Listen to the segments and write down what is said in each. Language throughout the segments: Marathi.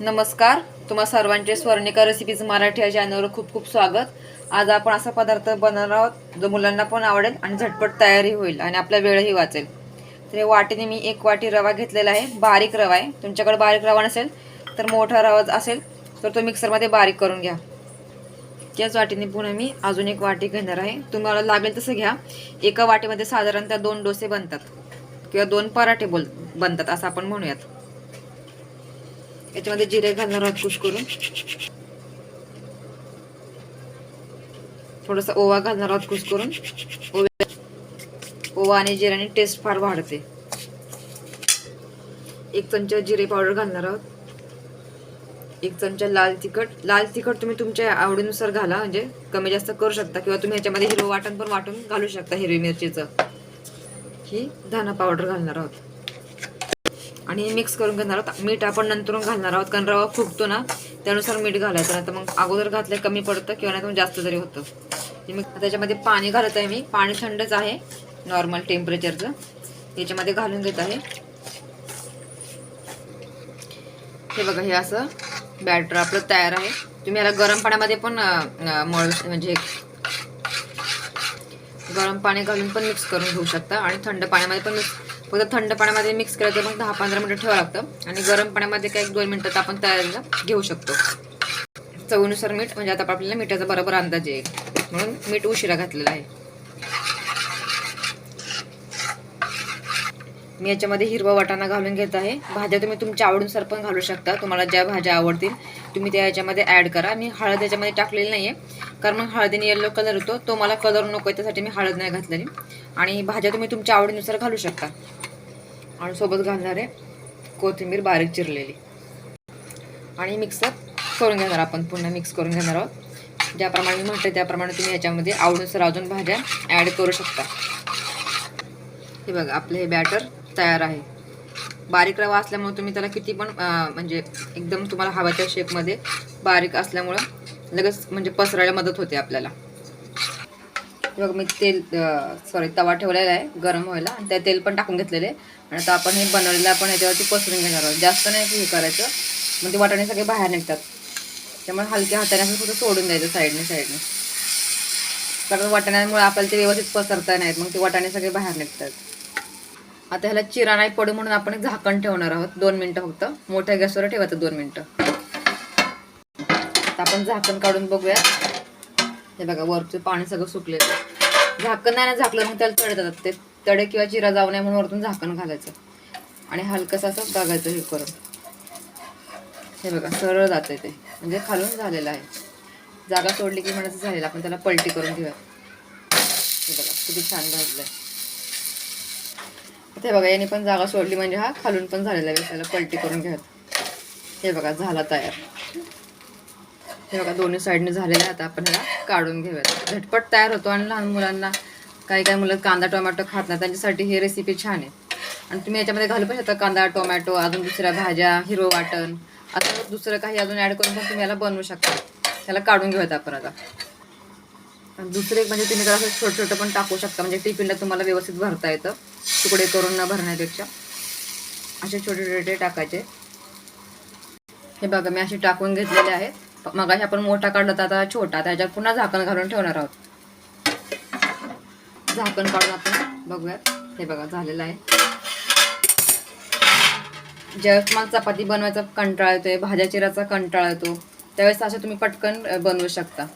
नमस्कार. तुम्हा सर्वांचे स्वर्णिका रेसिपीज मराठी या चॅनलवर खूप खूप स्वागत. आज आपण असा पदार्थ बनवणार आहोत जो मुलांना पण आवडेल आणि झटपट तयारी होईल आणि आपला वेळही वाचेल. तर वाटीने मी एक वाटी रवा घेतलेला आहे बारीक रवा आहे. तुमच्याकडे बारीक रवा नसेल तर मोठा रवा असेल तर तो मिक्सरमध्ये बारीक करून घ्या. त्याच वाटीने पुन्हा मी अजून एक वाटी घेणार आहे. तुम्हाला लागेल तसं घ्या. एका वाटीमध्ये साधारणतः दोन डोसे बनतात किंवा दोन पराठे बोल बनतात असं आपण म्हणूयात. याच्यामध्ये जिरे घालणार आहोत कुश करून. थोडासा ओवा घालणार आहोत कुश करून. ओवा ओवा आणि जिऱ्याने टेस्ट फार वाढते. एक चमचा जिरे पावडर घालणार आहोत. एक चमचा लाल तिखट. लाल तिखट तुम्ही तुमच्या आवडीनुसार घाला म्हणजे कमी जास्त करू शकता किंवा तुम्ही ह्याच्यामध्ये हिरवं वाटण पण वाटून घालू शकता हिरवी मिरचीचं. ही धना पावडर घालणार आहोत. आणि मिक्स करून घेणार आहोत. मीठ आपण नंतरून घालणार आहोत कारण रवा फुगतो ना त्यानुसार मीठ घालायचं. नाही तर मग अगोदर घातलं कमी पडतं किंवा नाही तर मग जास्त जरी होतं. मी त्याच्यामध्ये पाणी घालत आहे मी. पाणी थंडच आहे नॉर्मल टेम्परेचरचं याच्यामध्ये घालून घेत आहे. हे बघा हे असं बॅटर आपलं तयार आहे. तुम्ही याला गरम पाण्यामध्ये पण अं, मळ म्हणजे गरम पाणी घालून पण मिक्स करून घेऊ शकता. आणि थंड पाण्यामध्ये पण मिक्स फक्त थंड पाण्यामध्ये मिक्स करायचं मग दहा पंधरा मिनिटं ठेवावं लागतं. आणि गरम पाण्यामध्ये काय एक दोन मिनिटात आपण तयारीला घेऊ शकतो. चवीनुसार मीठ म्हणजे आता आपल्याला मिठाचा बरोबर अंदाज येईल म्हणून मीठ उशिरा घातलेलं आहे. मी याच्यामध्ये हिरवा वाटाणा घालून घेत आहे. भाज्या तुम्ही तुमच्या आवडीनुसार पण घालू शकता. तुम्हाला ज्या भाज्या आवडतील तुम्ही त्या याच्यामध्ये ॲड करा. मी हळद याच्यामध्ये टाकलेली नाही आहे कारण मग हळदीने येल्लो कलर होतो. तो मला कलर नको आहे त्यासाठी मी हळद नाही घातलेली. आणि भाज्या तुम्ही तुमच्या आवडीनुसार घालू शकता. आणि सोबत घालणार आहे कोथिंबीर बारीक चिरलेली. आणि मिक्सर करून घेणार आपण पुन्हा मिक्स करून घेणार आहोत. ज्याप्रमाणे मी म्हटलं त्याप्रमाणे तुम्ही याच्यामध्ये आवडीनुसार अजून भाज्या ॲड करू शकता. हे बघा आपलं हे बॅटर तयार आहे. बारीक रवा असल्यामुळे तुम्ही त्याला किती पण म्हणजे एकदम तुम्हाला हवाच्या शेपमध्ये बारीक असल्यामुळं लगेच म्हणजे पसरायला मदत होते आपल्याला. हे बघा मी तेल सॉरी तवा ठेवलेला आहे गरम व्हायला. आणि त्या तेल पण टाकून घेतलेले. आणि आता आपण हे बनवलेलं आपण याच्यावरती पसरून घेणार आहोत. जास्त नाही हे करायचं. मग ते वाटाणे सगळे बाहेर निघतात. त्यामुळे हलक्या हाताने आपण फक्त सोडून द्यायचं साईडने साईडने. कारण वाटाण्यामुळे आपल्याला ते व्यवस्थित पसरता नाहीत मग ते वाटाणे सगळे बाहेर निघतात. आता ह्याला चिरा नाही पडू म्हणून आपण एक झाकण ठेवणार आहोत. दोन मिनटं फक्त. मोठ्या गॅसवर ठेवायचं दोन मिनटं. आता आपण झाकण काढून बघूया हे बघा वरचं पाणी सगळं सुकलेलं आहे. झाकण नाही ना झाकलं मग त्याला तडे जातात ते तडे किंवा चिरा जाऊ नये म्हणून वरतून झाकण घालायचं. आणि हलकंसं असं बघायचं हे करून. हे बघा सरळ जाते ते. म्हणजे खालून झालेलं आहे. जागा सोडली की म्हणायचं झालेलं आपण त्याला पलटी करून घेऊया. हे बघा किती छान भाजलं आहे ते बघा याने पण जागा सोडली. म्हणजे हा खालून पण झालेला आहे. त्याला पलटी करून घ्यायचं हे बघा झाला तयार. हे बघा दोन्ही साईडने झालेलं आहे आता आपण ह्याला काढून घेऊयात. झटपट तयार होतो आणि लहान मुलांना काही काही मुलं कांदा टोमॅटो खात नाही त्यांच्यासाठी ही रेसिपी छान आहे. आणि तुम्ही याच्यामध्ये घालू पण शकता कांदा टोमॅटो अजून दुसऱ्या भाज्या हिरो वाटण. असं दुसरं काही अजून ॲड करून पण तुम्ही याला बनवू शकता. त्याला काढून घेऊयात आपण आता. दुसरे दुसरं एक म्हणजे तुम्ही जरा असं छोटं छोटं पण टाकू शकता. म्हणजे टिफिनला तुम्हाला व्यवस्थित भरता येतं. तुकडे करून न भरण्यापेक्षा. असे छोटे छोटे टाकायचे. हे बघा मी असे टाकून घेतलेले आहेत. मगाशी आपण मोठा काढला तर आता छोटा त्याच्यात पुन्हा झाकण घालून ठेवणार आहोत. झाकण काढून आपण बघूयात. हे बघा झालेलं आहे. ज्यावेळेस मला चपाती बनवायचा कंटाळा येतोय भाज्या चिराचा कंटाळा येतो त्यावेळेस असं तुम्ही पटकन बनवू शकता.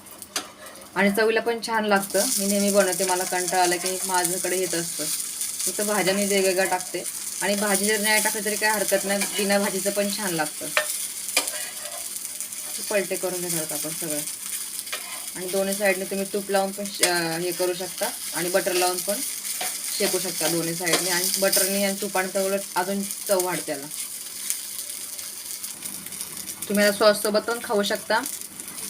आणि चवीला पण छान लागतं. मी नेहमी बनवते मला कंटाळा आला की माझ्याकडे येत असतं. फक्त भाज्या मी वेगवेगळ्या टाकते. आणि भाजी जर नाही टाकली तरी काही हरकत नाही बिना भाजीचं पण छान लागतं. पलटे करून घेणार आहोत आपण सगळं. आणि दोन्ही साईडने तुम्ही तूप लावून पण हे करू शकता आणि बटर लावून पण शेकू शकता दोन्ही साईडने. आणि बटरने आणि तुपाने तर उलट अजून चव वाढते त्याला. तुम्ही आता सॉससोबत पण खाऊ शकता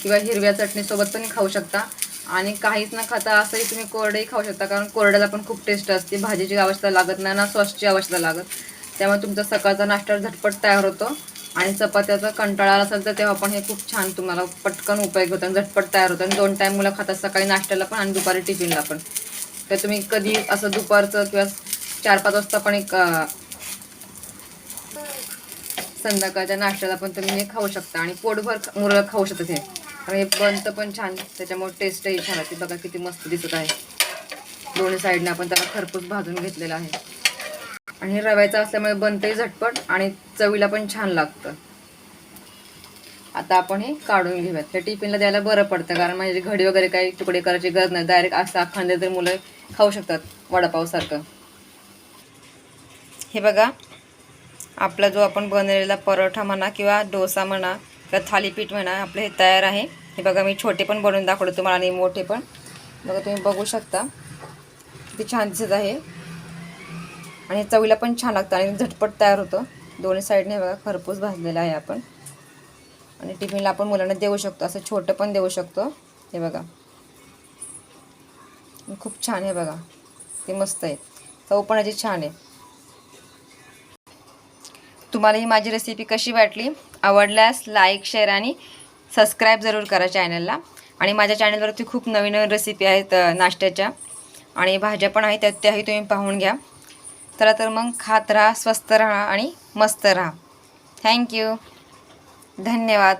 किंवा हिरव्या चटणीसोबत पण खाऊ शकता. आणि काहीच न खाता असंही तुम्ही कोरडेही खाऊ शकता कारण कोरड्याला पण खूप टेस्ट असते. भाजीची आवश्यकता लागत नाही ना सॉसची आवश्यकता लागत. त्यामुळे तुमचा सकाळचा नाश्ता झटपट तयार होतो. आणि चपात्याचा कंटाळा असेल तर तेव्हा पण हे खूप छान तुम्हाला पटकन उपयोग होतो आणि झटपट तयार होतं. आणि दोन टाईम मुलं खातात सकाळी नाश्त्याला पण आणि दुपारी टिफिनला पण. तर तुम्ही कधी असं दुपारचं किंवा चार पाच वाजता पण एक संध्याकाळच्या नाश्त्याला पण तुम्ही हे खाऊ शकता. आणि पोटभर मुलं खाऊ शकतात हे. आणि हे बनतं पण छान त्याच्यामुळे टेस्टही छान होती बघा किती मस्त दिसत आहे. दोन्ही साईडने आपण त्याला खरपूस भाजून घेतलेला आहे. आणि रव्याचा असल्यामुळे बनतंही झटपट आणि चवीला पण छान लागतं. आता आपण हे काढून घेऊयात. हे टिफिनला द्यायला बरं पडतं कारण म्हणजे घडी वगैरे काही तुकडे करायची गरज नाही. डायरेक्ट असं अखंड तर मुलं खाऊ शकतात वडापावसारखं हे बघा आपला जो आपण बनवलेला परोठा म्हणा किंवा डोसा म्हणा किंवा थालीपीठ म्हणा आपलं हे तयार आहे. हे बघा मी छोटे पण बनवून दाखवलं तुम्हाला आणि मोठे पण. बघा तुम्ही बघू शकता. किती छान दिसत आहे. आणि चवीला पण छान लागतं आणि झटपट तयार होतं. दोन्ही साईडने बघा खरपूस भाजलेला आहे आपण. आणि टिफिनला आपण मुलांना देऊ शकतो असं छोटं पण देऊ शकतो. हे बघा. खूप छान आहे बघा. ते मस्त आहे. चव पण याची छान आहे. तुम्हाला ही माझी रेसिपी कशी वाटली? आवडल्यास लाईक शेअर आणि सबस्क्राईब जरूर करा चॅनलला आणि माझ्या चॅनलवरती खूप नवीन नवीन रेसिपी आहेत नाश्त्याच्या. आणि भाज्या पण आहेत त्यात त्याही तुम्ही पाहून घ्या. चला तर मग खात राहा स्वस्त राहा आणि मस्त राहा. थँक्यू धन्यवाद.